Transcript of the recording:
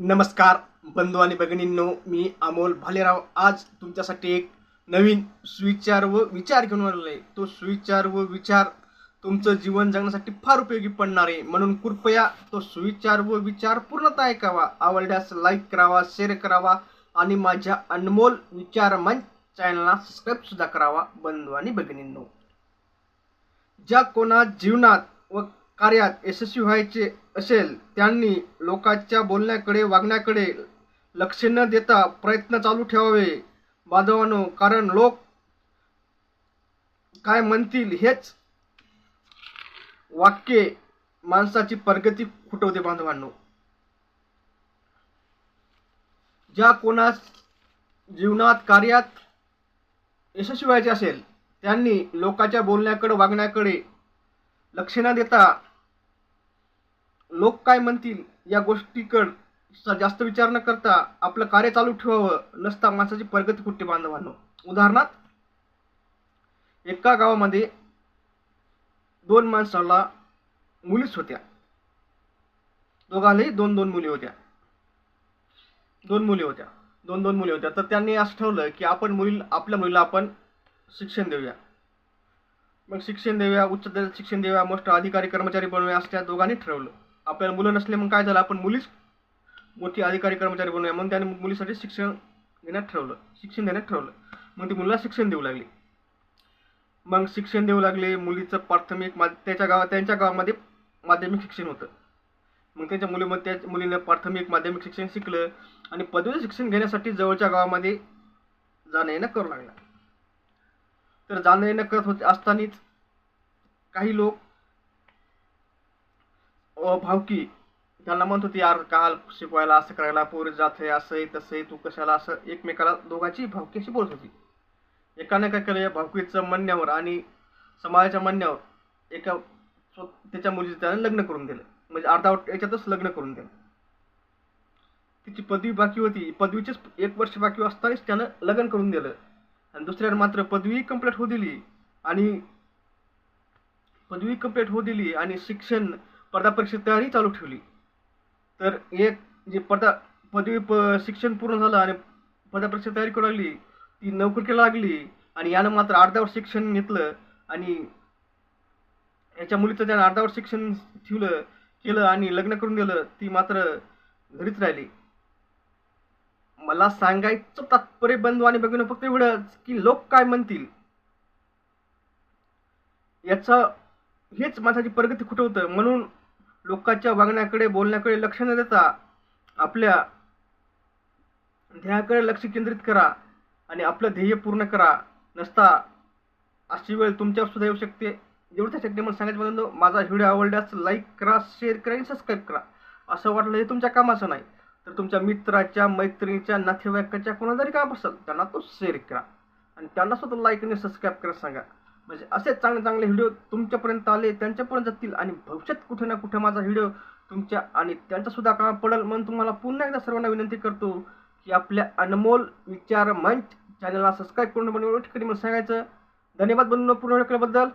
नमस्कार बंधू आणि भगिनींनो मी अमोल भालेराव. आज तुमच्यासाठी एक नवीन सुविचार व विचार घेऊन आलेला आहे तो सुविचार व विचार तुमचं जीवन जगण्यासाठी फार उपयोगी पडणार आहे. म्हणून कृपया तो सुविचार व विचार पूर्णतः ऐकावा. आवडल्यास लाईक करावा शेअर करावा आणि माझ्या अनमोल विचार मंच चॅनलला सबस्क्राईब सुद्धा करावा बंधू आणि भगिनींनो. ज्या कोणा जीवनात व कार्यात यशस्वी व्हायचे असेल त्यांनी लोकांच्या बोलण्याकडे वागण्याकडे लक्ष न देता प्रयत्न चालू ठेवावे. बांधवानो कारण लोक काय म्हणतील हेच वाक्य माणसाची प्रगती खुटवते बांधवांनो. ज्या कोणास जीवनात कार्यात यशस्वी व्हायचे असेल त्यांनी लोकांच्या बोलण्याकडे वागण्याकडे लक्ष न देता लोक काय म्हणतील या गोष्टीकडचा जास्त विचार न करता आपलं कार्य चालू ठेवावं नसता माणसाची प्रगती कुठे बांधवांनो? उदाहरणार्थ एका गावामध्ये दोन माणसाला मुलीच होत्या. दोघांनाही दोन दोन मुली होत्या. दोन मुली होत्या. दोन दोन मुली होत्या. तर त्यांनी असं ठरवलं की आपण मुली आपल्या मुलीला आपण शिक्षण देऊया. मग शिक्षण देऊया उच्च दर्जाचं शिक्षण देऊया मोस्ट अधिकारी कर्मचारी बनवूया असं त्या दोघांनी ठरवलं. आपल्याला मुलं नसले मग काय झालं? आपण मुलीच मोठी अधिकारी कर्मचारी बनवूया मग त्याने मुलीसाठी शिक्षण देण्यात ठरवलं शिक्षण देण्यात ठरवलं मग ती मुलीला शिक्षण देऊ लागली. मग शिक्षण देऊ लागले. मुलीचं प्राथमिक मा त्याच्या गावात त्यांच्या गावामध्ये माध्यमिक शिक्षण होतं. मग त्यांच्या मुलीमध्ये त्या मुलीनं प्राथमिक माध्यमिक शिक्षण शिकलं आणि पदवी शिक्षण घेण्यासाठी जवळच्या गावामध्ये जाणं येणं करू लागला. तर जाणं येणं करत होते असतानाच काही लोक भावकी. त्यांना म्हणत होती यार काल शिकवायला असं करायला पोरी जात आहे असं आहे तसं आहे तू कशाला असं एकमेकाला दोघांची भावकी अशी बोलत होती. एकाने काय केलं या भावकीचं म्हणण्यावर आणि समाजाच्या म्हणण्यावर एका त्याच्या मुलीचं त्याने लग्न करून दिलं. म्हणजे अर्धावट याच्यातच लग्न करून दिलं. तिची पदवी बाकी होती. पदवीचीच एक वर्ष बाकी असतानाच त्यानं लग्न करून दिलं. आणि दुसऱ्यानं मात्र पदवी कंप्लीट होऊ दिली. आणि पदवी कंप्लीट होऊ दिली. आणि शिक्षण स्पर्धा परीक्षेची तयारी चालू ठेवली. तर एक जे स्पर्धा पदवी प शिक्षण पूर्ण झालं आणि स्पर्धा परीक्षेत तयारी करू लागली ती नोकरीला लागली आणि यानं मात्र अर्ध्यावर शिक्षण घेतलं आणि याच्या मुलीचं त्यानं अर्ध्यावर शिक्षण ठेवलं केलं आणि लग्न करून दिलं ती मात्र घरीच राहिली. मला सांगायचं तात्पर्य बंधू आणि बघून फक्त एवढंच की लोक काय म्हणतील? याचा हेच माणसाची प्रगती खुटवतं म्हणून लोकांच्या वागण्याकडे बोलण्याकडे लक्ष न देता आपल्या ध्येयाकडे लक्ष केंद्रित करा आणि आपलं ध्येय पूर्ण करा. नसता अशी वेळ तुमच्यावर सुद्धा येऊ शकते. एवढं त्याच्याकडे मला सांगायचं म्हणून माझा व्हिडिओ आवडल्यास लाईक करा शेअर करा आणि सबस्क्राईब करा. असं वाटलं हे तुमच्या कामाचं नाही तर तुमच्या मित्राच्या मैत्रिणीच्या नातेवाईकाच्या कोणा जरी काम असेल त्यांना तो शेअर करा. आणि त्यांना सुद्धा लाईक आणि सबस्क्राईब करा सांगा. म्हणजे असे चांगले चांगले व्हिडिओ तुमच्यापर्यंत आले त्यांच्यापर्यंत जातील आणि भविष्यात कुठे ना कुठे माझा व्हिडिओ तुमच्या आणि त्यांचासुद्धा काम पडेल म्हणून तुम्हाला पुन्हा एकदा सर्वांना विनंती करतो की आपल्या अनमोल विचार मंच चॅनलला सबस्क्राईब करून बनवून ठिकाणी मला सांगायचं. धन्यवाद बनवून पूर्ण केल्याबद्दल.